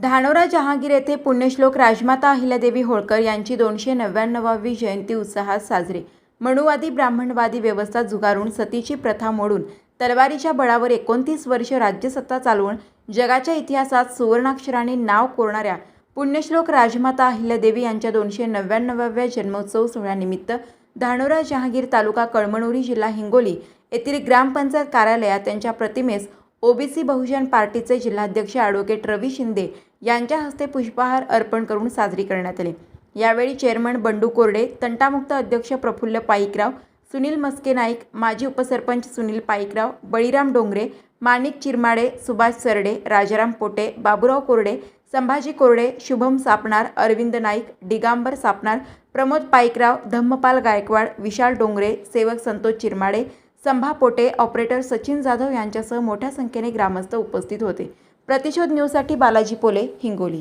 धानोरा जहांगीर येथे पुण्यश्लोक राजमाता अहिल्यादेवी होळकर यांची दोनशे नव्याण्णवावी जयंती उत्साहात साजरी. मनुवादी ब्राह्मणवादी व्यवस्था झुगारून सतीची प्रथा मोडून तलवारीच्या बळावर एकोणतीस वर्ष राज्यसत्ता चालवून जगाच्या इतिहासात सुवर्णाक्षराने नाव कोरणाऱ्या पुण्यश्लोक राजमाता अहिल्यादेवी यांच्या दोनशे नव्याण्णवाव्या जन्मोत्सव सोहळ्यानिमित्त धानोरा जहांगीर तालुका कळमनुरी जिल्हा हिंगोली येथील ग्रामपंचायत कार्यालयात त्यांच्या प्रतिमेस ओबीसी बहुजन पार्टीचे जिल्हाध्यक्ष ॲडव्होकेट रवी शिंदे यांच्या हस्ते पुष्पहार अर्पण करून साजरी करण्यात आली. यावेळी चेअरमन बंडू कोरडे तंटामुक्त अध्यक्ष प्रफुल्ल पाईकराव सुनील मस्के नाईक माजी उपसरपंच सुनील पाईकराव बळीराम डोंगरे माणिक चिरमाडे सुभाष सरडे राजाराम पोटे बाबुराव कोरडे संभाजी कोरडे शुभम सापणार अरविंद नाईक दिगांबर सापणार प्रमोद पाईकराव धम्मपाल गायकवाड विशाल डोंगरे सेवक संतोष चिरमाडे संभा पोटे ऑपरेटर सचिन जाधव यांच्यासह मोठ्या संख्येने ग्रामस्थ उपस्थित होते. प्रतिशोध न्यूजसाठी बालाजी पोले हिंगोली